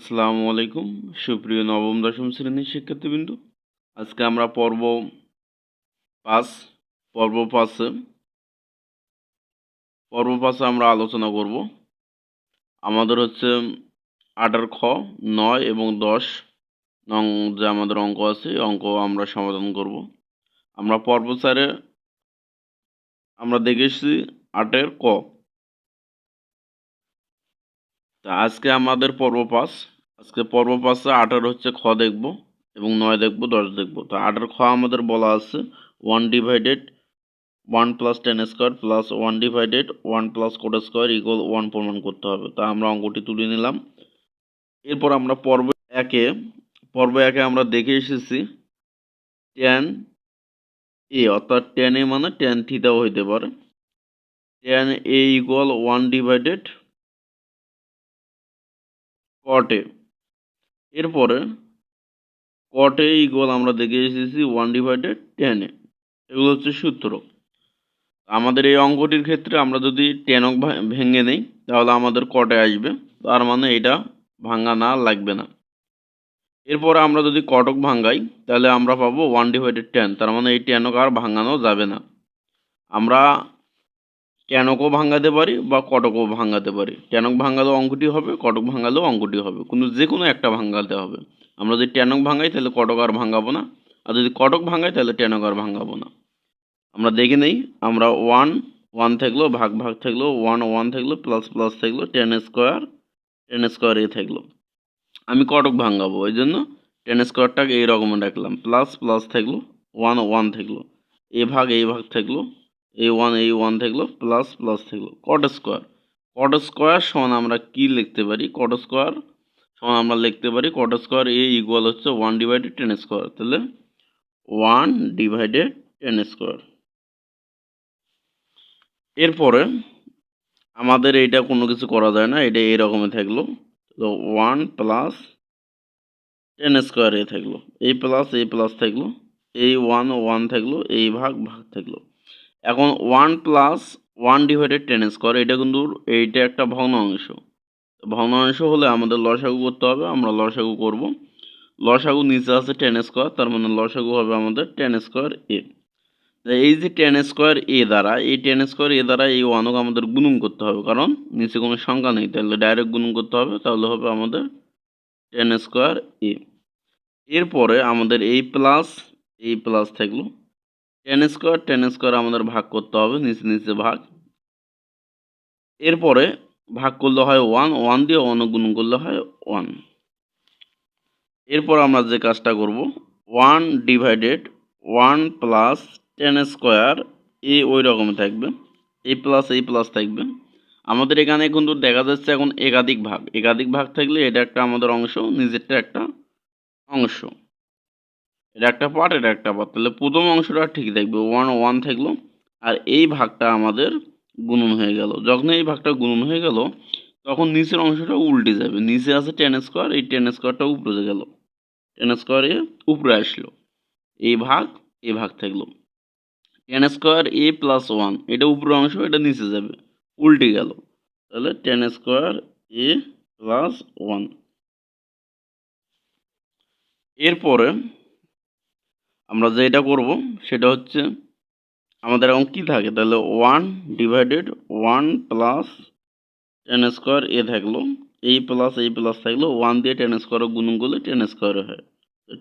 আসসালামু আলাইকুম। সুপ্রিয় নবম, দশম শ্রেণির শিক্ষার্থীবৃন্দ, আজকে আমরা পর্ব পাঁচ, পর্ব পাঁচে পর্ব পাঁচে আমরা আলোচনা করব। আমাদের হচ্ছে আটার খ, নয় এবং দশ নং যে আমাদের অঙ্ক আছে অঙ্ক আমরা সমাধান করব। আমরা পর্ব চারে আমরা দেখেছি আটের ক। তা আজকে আমাদের পর্ব পাস আজকে পর্ব পাসে আঠারো হচ্ছে খ দেখব এবং নয় দেখব, দশ দেখব। তো আঠারো খ আমাদের বলা আছে one divided one plus tan square plus one divided one plus cot square equal one প্রমাণ করতে হবে। তা আমরা অঙ্কটি তুলে নিলাম। এরপর আমরা পর্ব একে পর্ব একে আমরা দেখে এসেছি। টেন এ অর্থাৎ টেন এ মানে টেন থিতাও হইতে পারে। Tan A equal one divided cot A. এরপরে কটে ইকুয়াল আমরা দেখে এসেছি ওয়ান ডিভাইডেড টেনে এগুলো হচ্ছে সূত্র। আমাদের এই অঙ্কটির ক্ষেত্রে আমরা যদি টেনক ভেঙে নেই, তাহলে আমাদের কটে আসবে। তার মানে এটা ভাঙা না, লাগবে না। এরপরে আমরা যদি কটক ভাঙ্গাই তাহলে আমরা পাবো ওয়ান ডিভাইডেড টেন তার মানে এই টেনক আর ভাঙানো যাবে না। আমরা টেনকও ভাঙাতে পারি বা কটকও ভাঙাতে পারি। টেনক ভাঙালেও অঙ্কটি হবে, কটক ভাঙালেও অঙ্কটি হবে। কিন্তু যে কোনো একটা ভাঙাতে হবে। আমরা যদি টেনক ভাঙাই, তাহলে কটক আর ভাঙাবো না। আর যদি কটক ভাঙাই, তাহলে টেনক আর ভাঙাবো না। আমরা দেখে নেই, আমরা ওয়ান ওয়ান থাকল ভাগ ভাগ থাকল ওয়ান ওয়ান থাকল প্লাস প্লাস থাকল tan square tan square A থাকল। আমি কটক ভাঙাবো, ওই জন্য টেন স্কোয়ারটাকে এই রকম রাখলাম। প্লাস প্লাস থাকল ওয়ান ওয়ান থাকল। এ ভাগ, এই ভাগ থাকল। এই ওয়ান এই ওয়ান থাকল প্লাস প্লাস থাকল। কট স্কোয়ার কট স্কোয়ার সমান আমরা কি লিখতে পারি? কট স্কোয়ার সমান আমরা লিখতে পারি কট স্কোয়ার এ ইকুয়াল হচ্ছে ওয়ান ডিভাইডেড টেন স্কোয়ার তাহলে ওয়ান ডিভাইডেড টেন স্কোয়ার এরপরে আমাদের এইটা কোনো কিছু করা যায় না এটা এইরকমই থাকল। তো one plus tan square A থাকল। এই প্লাস এই প্লাস থাকল। এই ওয়ান ওয়ান থাকল। এই ভাগ ভাগ থাকল। এখন one plus one divided tan square এটা কিন্তু এইটা একটা ভগ্নাংশ। ভগ্নাংশ হলে আমাদের লসাগু করতে হবে, আমরা লসাগু করব। লসাগু নিচে আছে টেন স্কোয়ার তার মানে লসাগু হবে আমাদের টেন স্কোয়ার এ এই যে টেন স্কোয়ার এ দ্বারা, এই টেন স্কোয়ার এ দ্বারা এই ওয়ানকে আমাদের গুণন করতে হবে, কারণ নিচে কোনো সংখ্যা নেই, তাহলে ডাইরেক্ট গুণন করতে হবে, তাহলে হবে আমাদের টেন স্কোয়ার এ এরপরে আমাদের এই প্লাস এই প্লাস থাকল টেন স্কোয়ার টেন স্কোয়ার আমাদের ভাগ করতে হবে, নিচে নিচে ভাগ। এরপরে ভাগ করলে হয় ওয়ান ওয়ান দিয়ে ওয়ান গুণ করলে হয় ওয়ান এরপর আমরা যে কাজটা করব one divided one plus tan square A ওই রকম থাকবে এই প্লাস এই প্লাস থাকবে। আমাদের এখানে কিন্তু দেখা যাচ্ছে এখন একাধিক ভাগ। একাধিক ভাগ থাকলে এটা একটা আমাদের অংশ, নিজেরটা একটা অংশ। এটা একটা পার্ট এটা একটা পার্ট তাহলে প্রথম অংশটা ঠিক থাকবে ওয়ান ওয়ান থাকল, আর এই ভাগটা আমাদের গুণন হয়ে গেল। যখন এই ভাগটা গুণন হয়ে গেল, তখন নিচের অংশটা উল্টে যাবে। নিচে আছে টেন স্কোয়ার এই টেন স্কোয়ারটা উপরে গেল টেন স্কোয়ারে উপরে আসলো। এই ভাগ এই ভাগ থাকল। Tan square A plus one এটা উপরের অংশ, এটা নিচে যাবে, উল্টে গেল। তাহলে tan square A plus one এরপরে আমরা যেটা করব, সেটা হচ্ছে আমাদের এখন কী থাকে? তাহলে one divided one plus tan square A থাকল। এই প্লাস এই প্লাস থাকল। ওয়ান দিয়ে টেন স্কোয়ার গুণ করলে টেন স্কোয়ার হয়।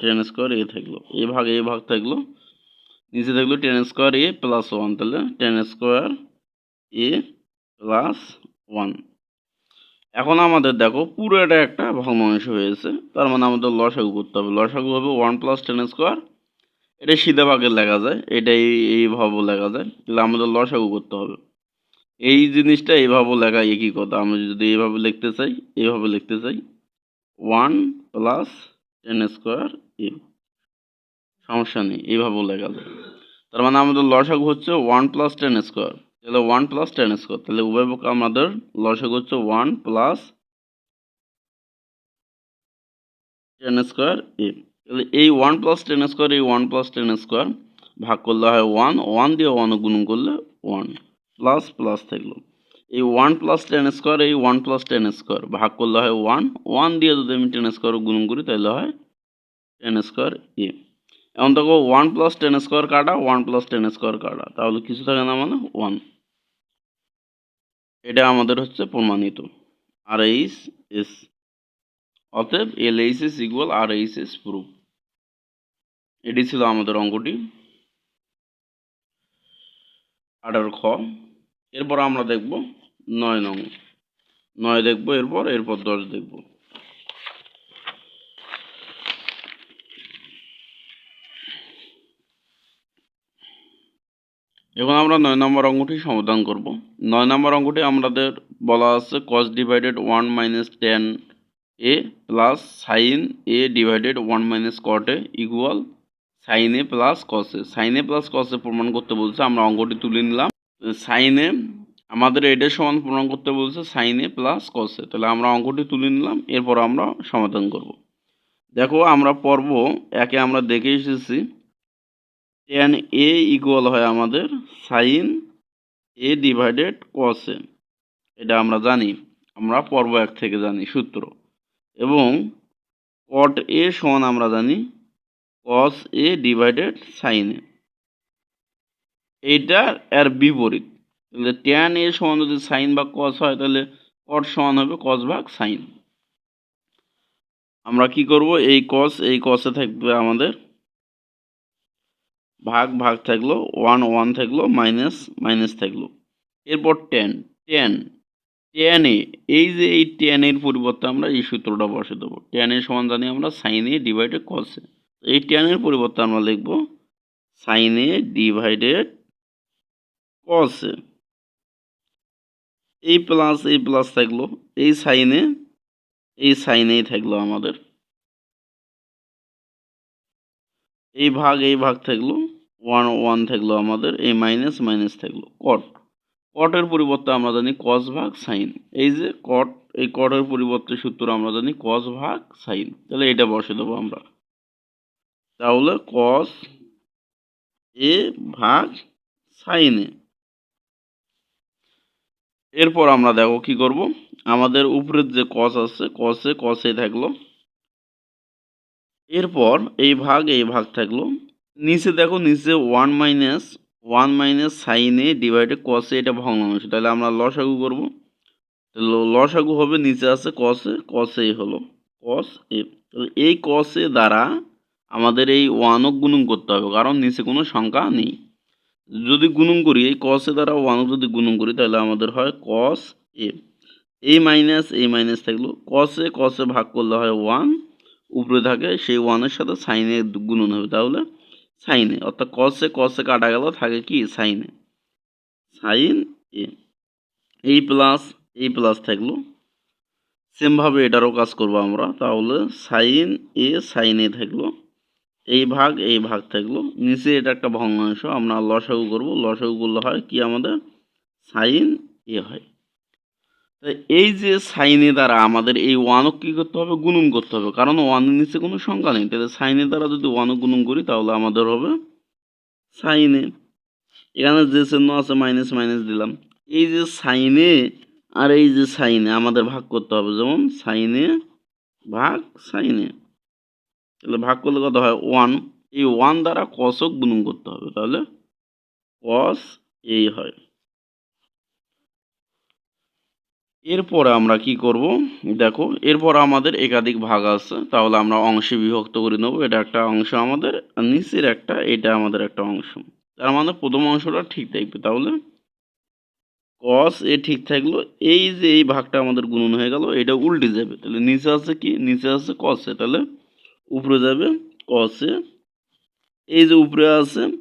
টেন স্কোয়ার এ থাকল। এ ভাগ এই ভাগ থাকল। নিচে থাকল tan square A plus one তাহলে tan square A plus one এখন আমাদের দেখো পুরো এটা একটা ভগ্নাংশ হয়েছে। তার মানে আমাদের লসাগু করতে হবে। লসাগু হবে ওয়ান প্লাস টেন স্কোয়ার এটা সিধা লেখা যায় এটা এইভাবেও লেখা যায়, তাহলে আমাদের লসাগু করতে হবে। এই জিনিসটা এইভাবেও লেখা একই কথা? আমি যদি এইভাবে লিখতে চাই, এইভাবে লিখতে চাই, one plus tan square A. সমস্যা নেই এইভাবেও লেখা যায়। তার মানে আমাদের লসাগু হচ্ছে ওয়ান প্লাস টেন স্কোয়ার। তাহলে ওয়ান প্লাস টেন স্কোয়ার, তাহলে উভয় পক্ষে আমাদের লসাগু হচ্ছে one plus tan square A. তাহলে এই ওয়ান প্লাস টেন স্কোয়ার এই ওয়ান প্লাস টেন স্কোয়ার ভাগ করলে হয় ওয়ান ওয়ান দিয়ে ওয়ান গুণ করলে ওয়ান প্লাস প্লাস থাকল। এই ওয়ান প্লাস টেন স্কোয়ার এই ওয়ান প্লাস টেন স্কোয়ার ভাগ করলে হয় ওয়ান ওয়ান দিয়ে যদি আমি টেন স্কোয়ার গুণ করি তাহলে হয় টেন স্কোয়ার এ এখন দেখো ওয়ান প্লাস টেন স্কোয়ার কাটা ওয়ান প্লাস টেন স্কোয়ার কাটা, তাহলে কিছু থাকে না মানে ওয়ান এটা আমাদের হচ্ছে প্রমাণিত। আর এইস এস অতএব L H S equal R H S proof এটি ছিল আমাদের অঙ্কটি। আঠারো খ। এরপর আমরা দেখব নয় নং। নয় দেখব, এরপর এরপর দশ দেখব। এখন আমরা নয় নম্বর অঙ্কটি সমাধান করব। নয় নম্বর অঙ্কটি আমাদের বলা আছে cos divided one minus tan A plus sine A divided one minus cot A equal sine plus cos sine plus cos প্রমাণ করতে বলছে, আমরা অঙ্কটি তুলে নিলাম। সাইন আমাদের এটার সমান প্রমাণ করতে বলছে, সাইন প্লাস কস তাহলে আমরা অঙ্কটি তুলে নিলাম, এরপর আমরা সমাধান করব। দেখো, আমরা পর্ব একে আমরা দেখে এসেছি। টেন এ ইকুয়াল হয় আমাদের সাইন এ ডিভাইডেড কস এটা আমরা জানি, আমরা পর্ব এক থেকে জানি সূত্র। এবং কট এ সমান আমরা জানি কস এ ডিভাইডেড সাইন এ এইটা এর বিপরীত। তাহলে ট্যান এ সমান যদি সাইন বা কস হয়, তাহলে কট সমান হবে কস ভাগ সাইন আমরা কি করব? এই কস এই কসে থাকবে আমাদের ভাগ ভাগ থাকল ওয়ান ওয়ান থাকল মাইনাস মাইনাস থাকল। এরপর টেন টেন টেন এ এই যে এই টেন এর পরিবর্তে আমরা এই সূত্রটা বসে দেবো টেন এর সমান জানি আমরা সাইন এ ডিভাইডেড কস এ এই টেন এর পরিবর্তে আমরা লিখব সাইন ডিভাইডেড কস এই প্লাস এই প্লাস থাকল, এই সাইনে এই সাইনেই থাকল আমাদের। এই ভাগ এই ভাগ থাকল ওয়ান ওয়ান থাকল আমাদের, এই মাইনাস মাইনাস থাকল কট কটের পরিবর্তে আমরা জানি কস ভাগ সাইন এই যে কট এই কটের পরিবর্তে সূত্র আমরা জানি কস ভাগ সাইন তাহলে এটা বসে দেবো আমরা। তাহলে কস এ ভাগ সাইনে এরপর আমরা দেখো কি করব? আমাদের উপরের যে কস আছে কসে কসে থাকল। এরপর এই ভাগ এই ভাগ থাকল। নিচে দেখো, নিচে one minus one minus sine A divided cos A এটা ভগ্নাংশ তাহলে আমরা লসাগু করব। লসাগু হবে, নিচে আছে কসে কসে হলো কস এ। এই কসে দ্বারা আমাদের এই ওয়ানক গুণন করতে হবে, কারণ নিচে কোনো সংখ্যা নেই। যদি গুণন করি, এই কসে দ্বারা ওয়ানক যদি গুণন করি, তাহলে আমাদের হয় কস এ এই মাইনাস এই মাইনাস থাকল কসে কসে ভাগ করলে হয় ওয়ান উপরে থাকে সেই ওয়ানের সাথে সাইনে গুণন হবে, তাহলে সাইনে অর্থাৎ কসে কসে কাটা গেল, থাকে কি? সাইনে সাইন এ এই প্লাস এই প্লাস থাকল। সেমভাবে এটারও কাজ করব আমরা, তাহলে সাইন এ সাইন থাকল। এই ভাগ এই ভাগ থাকল। নিচে এটা একটা ভগ্নাংশ, আমরা লসাগু করব। লসাগু করলে হয় কি আমাদের? সাইন এ হয়। তো এই যে সাইনে দ্বারা আমাদের এই ওয়ানক কী করতে হবে? গুণন করতে হবে। কারণ ওয়ানের নিচে কোনো সংখ্যা নেই। তাহলে সাইনে দ্বারা যদি ওয়ানক গুণন করি, তাহলে আমাদের হবে সাইনে এখানে যে চিহ্ন আছে মাইনাস মাইনাস দিলাম। এই যে সাইনে আর এই যে সাইনে আমাদের ভাগ করতে হবে। যেমন সাইনে ভাগ সাইনে তাহলে ভাগ করলে কত হয়? ওয়ান এই ওয়ান দ্বারা কসক গুণন করতে হবে, তাহলে কস এই হয়। এরপরে আমরা কি করব? দেখো, এরপর আমাদের একাধিক ভাগ আছে, তাহলে আমরা অংশে বিভক্ত করে নেব। এটা একটা অংশ আমাদের নিচের একটা, এটা আমাদের একটা অংশ। তার মানে প্রথম অংশটা ঠিক থাকবে, তাহলে কস এ ঠিক থাকল, এই যে এই ভাগটা আমাদের গুণন হয়ে গেল, এটা উল্টে যাবে। তাহলে নিচে আছে কি? নিচে আছে কসে তাহলে উপরে যাবে কসে এই যে উপরে আছে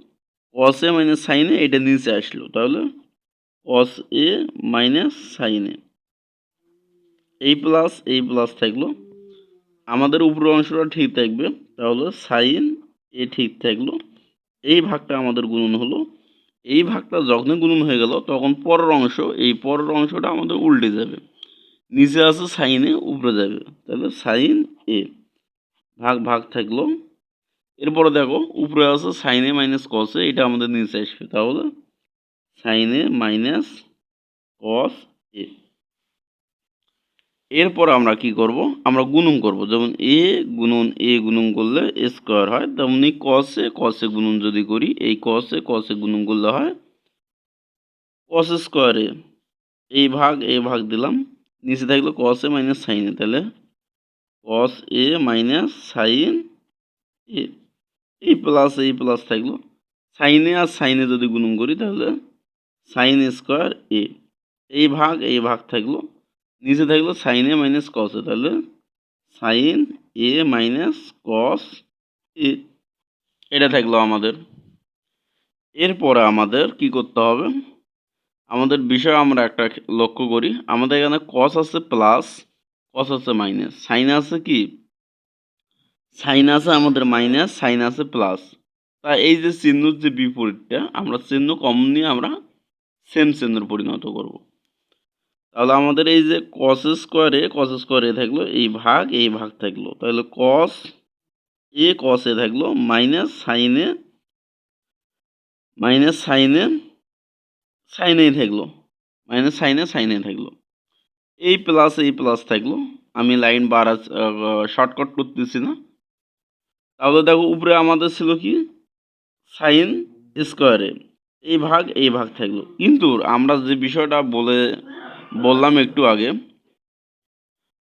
কসে মাইনাস সাইনে এটা নিচে আসলো। তাহলে কস এ মাইনাস সাইনে এই প্লাস এই প্লাস থাকল। আমাদের উপরের অংশটা ঠিক থাকবে। তাহলে সাইন এ ঠিক থাকল। এই ভাগটা আমাদের গুণন হলো। এই ভাগটা যখন গুণন হয়ে গেল, তখন পরের অংশ, এই পরের অংশটা আমাদের উল্টে যাবে। নিচে আছে সাইনে উপরে যাবে। তাহলে সাইন এ। ভাগ ভাগ থাকল। এরপরে দেখো, উপরে আছে সাইনে মাইনাস কসে এটা আমাদের নিচে আসবে। তাহলে সাইনে মাইনাস কস এ এরপর আমরা কি করব? আমরা গুণন করব। যেমন এ গুণন এ গুণন করলে এ স্কোয়ার হয়, তেমনি কসে কসে গুণন যদি করি, এই কসে কসে গুণন করলে হয় কস স্কোয়ারে এই ভাগ এই ভাগ দিলাম, নিচে থাকল কস মাইনাস সাইনে তাহলে cos A minus sine A এই প্লাস এই প্লাস থাকল। সাইনে আর সাইনে যদি গুণন করি তাহলে সাইন স্কোয়ার এ এই ভাগ এই ভাগ থাকল। নিচে থাকল সাইন এ মাইনাস কস এ তাহলে সাইন এ মাইনাস কস এ এটা থাকল আমাদের। এরপরে আমাদের কি করতে হবে? আমাদের বিষয় আমরা একটা লক্ষ্য করি। আমাদের এখানে কস আছে প্লাস কস আছে মাইনাস সাইন আছে কি? সাইন আছে আমাদের মাইনাস সাইন আছে প্লাস তা এই যে চিহ্নর যে বিপরীতটা, আমরা চিহ্ন কম নিয়ে আমরা সেম চিহ্নের পরিণত করব। তাহলে আমাদের এই যে কস স্কোয়ারে কস স্কোয়ারে থাকল এই ভাগ এই ভাগ থাকল। তাহলে কস এ কস এ থাকল মাইনাস সাইনে মাইনাস সাইনে সাইনেই থাকল। মাইনাস সাইনে সাইনে থাকল। এই প্লাস এই প্লাস থাকল। আমি লাইন বাড়া শর্টকাট করতেছি না। তাহলে দেখো, উপরে আমাদের ছিল কি? সাইন স্কোয়ারে এই ভাগ এই ভাগ থাকল। কিন্তু আমরা যে বিষয়টা বলে, বললাম একটু আগে,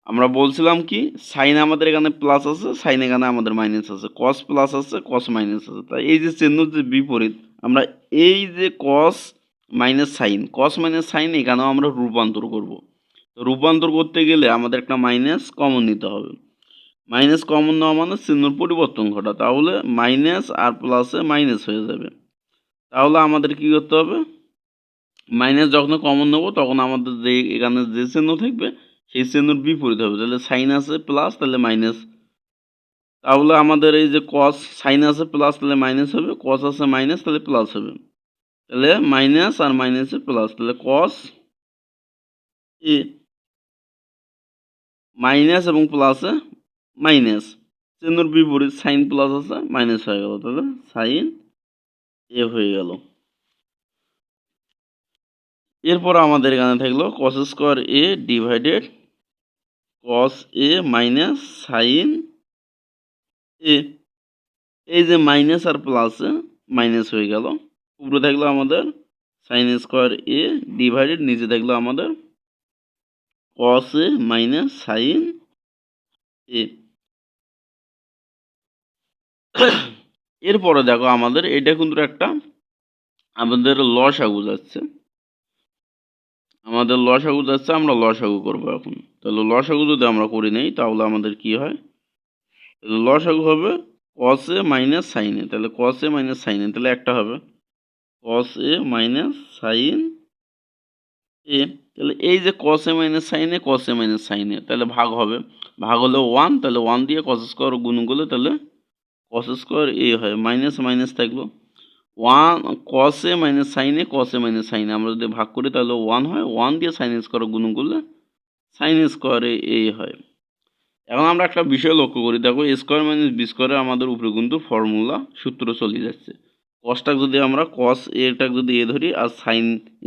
আমরা বলছিলাম কি সাইন আমাদের এখানে প্লাস আছে সাইন এখানে আমাদের মাইনাস আছে। কস প্লাস আছে কস মাইনাস আছে। তাই এই যে চিহ্ন যে বিপরীত, আমরা এই যে cos minus sine cos minus sine এখানেও আমরা রূপান্তর করব। রূপান্তর করতে গেলে আমাদের একটা মাইনাস কমন নিতে হবে। মাইনাস কমন নেওয়া মানে চিহ্নর পরিবর্তন ঘটা। তাহলে মাইনাস আর প্লাসে মাইনাস হয়ে যাবে। তাহলে আমাদের কি করতে হবে? মাইনাস যখন কমন নেব, তখন আমাদের যে এখানে যে চিহ্ন থাকবে, সেই চিহ্নর বিপরীত হবে। তাহলে সাইন আছে প্লাস তাহলে মাইনাস তাহলে আমাদের এই যে কস সাইন আছে প্লাস তাহলে মাইনাস হবে। কস আছে মাইনাস তাহলে প্লাস হবে। তাহলে মাইনাস আর মাইনাসে প্লাস তাহলে কস এ মাইনাস এবং প্লাসে মাইনাস। চিহ্নর বিপরীত সাইন প্লাস আছে, মাইনাস হয়ে গেল, তাহলে সাইন এ হয়ে গেল। এরপর আমাদের এখানে থাকল cos square A divided cos A minus sine A এই যে মাইনাস আর প্লাসে মাইনাস হয়ে গেল, উপরে থাকল আমাদের সাইন স্কোয়ার এ ডিভাইডেড নিচে থাকল আমাদের কস এ মাইনাস সাইন এ এরপরে দেখো আমাদের, এটা কিন্তু একটা আমাদের লসাগু যাচ্ছে আমাদের লসাগু যাচ্ছে আমরা লসাগু করব এখন। তাহলে লসাগু যদি আমরা করি নেই, তাহলে আমাদের কি হয়? লসাগু হবে কস এ মাইনাস সাইনে তাহলে কস এ মাইনাস সাইনে তাহলে একটা হবে। কস এ মাইনাস সাইন এ তাহলে এই যে cos minus sine A cos minus সাইনে তাহলে ভাগ হবে। ভাগ হলে ওয়ান তাহলে ওয়ান দিয়ে কস স্কোয়ার গুণ করলে তাহলে কস স্কোয়ার এ হয়। মাইনাস মাইনাস থাকল। One cos minus sine A cos minus সাইনে আমরা যদি ভাগ করি তাহলে ওয়ান হয়। ওয়ান দিয়ে সাইন স্কোয়ার গুণ করলে সাইন স্কোয়ারে এ হয়। এখন আমরা একটা বিষয় লক্ষ্য করি। দেখো স্কোয়ার মাইনাস বি স্কোয়ারে আমাদের উপরে কিন্তু ফর্মুলা সূত্র চলে যাচ্ছে। কসটাক যদি আমরা কস এটাক যদি এ ধরি আর সাইন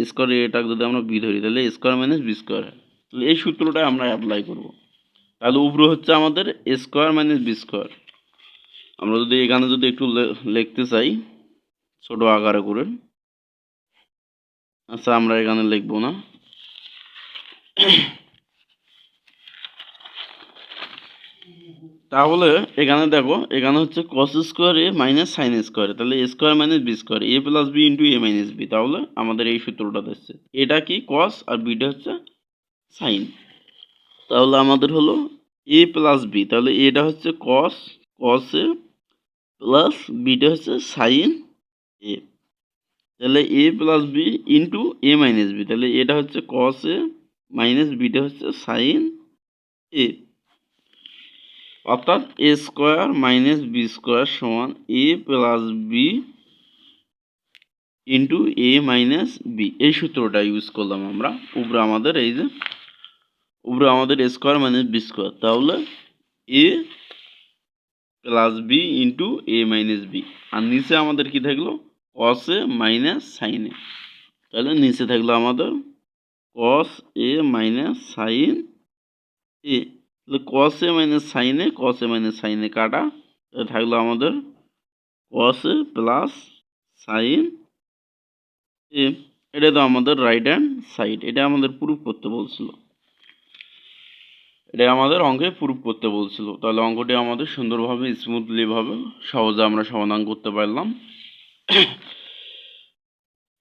স্কোয়ার এটাক যদি আমরা বি ধরি, তাহলে স্কোয়ার মাইনাস বি স্কোয়ার তাহলে এই সূত্রটা আমরা অ্যাপ্লাই করব। তাহলে উপরে হচ্ছে আমাদের স্কোয়ার মাইনাস বি স্কোয়ার আমরা যদি এখানে যদি একটু লিখতে চাই, ছোট আকারে করে। আচ্ছা আমরা এখানে লিখব না। তাহলে এখানে দেখো, এখানে হচ্ছে cos square A minus sine square তাহলে A square minus B square A plus B into A minus B তাহলে আমাদের এই সূত্রটা দিচ্ছে এটা কি কস আর বিটা হচ্ছে সাইন তাহলে আমাদের হলো এ প্লাস বি তাহলে এটা হচ্ছে cos cos A plus beta হচ্ছে সাইন এ তাহলে A plus B into A minus B তাহলে এটা হচ্ছে কস এ মাইনাস বিটা হচ্ছে সাইন এ অর্থাৎ A square minus B square সমান A plus B into A minus B এই সূত্রটা ইউজ করলাম আমরা। উপরে আমাদের এই যে, উপরে আমাদের A square minus B square তাহলে A plus B into A minus B আর নিচে আমাদের কি থাকল? কসে মাইনাস সাইনে তাহলে নিচে থাকল আমাদের কস এ মাইনাস সাইন এ তাহলে cos A minus sine A minus sine কাটা? থাকল আমাদের কস প্লাস সাইন এ এটা তো আমাদের রাইট হ্যান্ড সাইড এটা আমাদের প্রুফ করতে বলছিল। এটা আমাদের অঙ্কে প্রুফ করতে বলছিল। তাহলে অঙ্কটি আমাদের সুন্দরভাবে স্মুথলি ভাবে, সহজে আমরা সমাধান করতে পারলাম।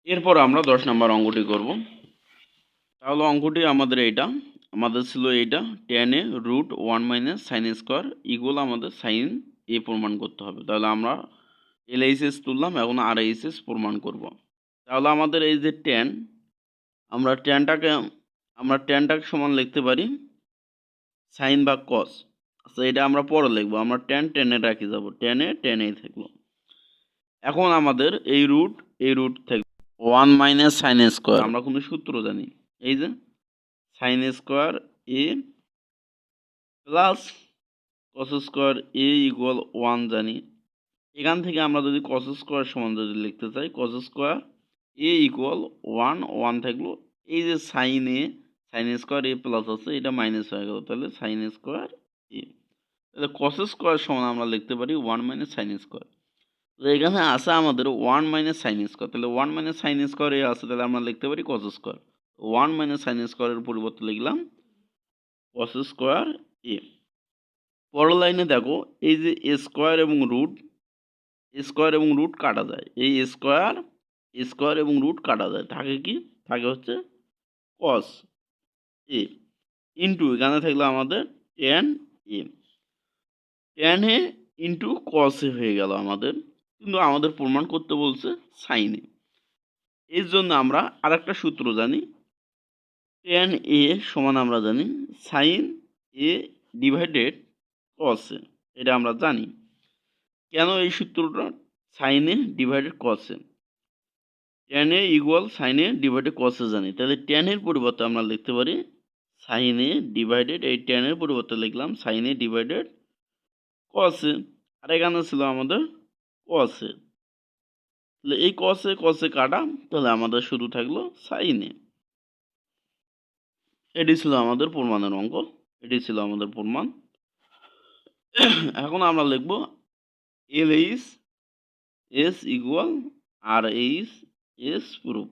এরপর আমরা দশ নম্বর অঙ্কটি করব। তাহলে অঙ্কটি আমাদের এইটা। আমাদের ছিল এইটা tan A root one minus sine square equal আমাদের সাইন এ প্রমাণ করতে হবে। তাহলে আমরা এল এইচএস তুললাম, এখন আর এইচএস প্রমাণ করব। তাহলে আমাদের এই যে টেন আমরা টেনটাকে আমরা টেনটাকে সমান লিখতে পারি সাইন বা কস আচ্ছা এটা আমরা পরে লিখব, আমরা টেন টেনে রাখি যাব টেনে টেনেই থাকল। এখন আমাদের এই রুট এই রুট থাকবে ওয়ান মাইনাস সাইন স্কোয়ার আমরা কোনো সূত্র জানি, এই যে sine square A plus cos square A equal one জানি। এখান থেকে আমরা যদি কস স্কোয়ার সমান যদি লিখতে চাই cos square A equal one one থাকল। এই যে sine A sine square A plus আছে, এটা মাইনাস হয়ে গেল। তাহলে সাইন স্কোয়ার এ তাহলে কস স্কোয়ার সমান আমরা লিখতে পারি ওয়ান মাইনাস সাইন স্কোয়ার তো এখানে আছে আমাদের ওয়ান মাইনাস সাইন স্কোয়ার তাহলে one minus sine square A আছে, তাহলে আমরা লিখতে পারি cos square one minus sine স্কোয়ারের পরিবর্তে লিখলাম কস স্কোয়ার এ পরের লাইনে দেখো, এই যে স্কোয়ার এবং রুট স্কোয়ার এবং রুট কাটা যায়। এই স্কোয়ার স্কোয়ার এবং রুট কাটা যায়। থাকে কি? থাকে হচ্ছে কস এ ইন্টু এখানে থাকল আমাদের tan A tan A into cos A হয়ে গেল আমাদের। কিন্তু আমাদের প্রমাণ করতে বলছে সাইনে এর জন্য আমরা আরেকটা সূত্র জানি। টেন এ সমান আমরা জানি সাইন এ ডিভাইডেড কস এ এটা আমরা জানি। কেন এই সূত্রটা sine A divided cos A tan A equal sine A divided cos A জানি। তাহলে টেনের পরিবর্তে আমরা লিখতে পারি সাইনে ডিভাইডেড এই টেনের পরিবর্তে লিখলাম সাইনে ডিভাইডেড কসে আর এখানে ছিল আমাদের কসে তাহলে এই কসে কসে কাটা, তাহলে আমাদের শুধু থাকল সাইনে এটি ছিল আমাদের প্রমাণের অঙ্ক। এটি ছিল আমাদের প্রমাণ। এখন আমরা লিখব L H S equal R H S proof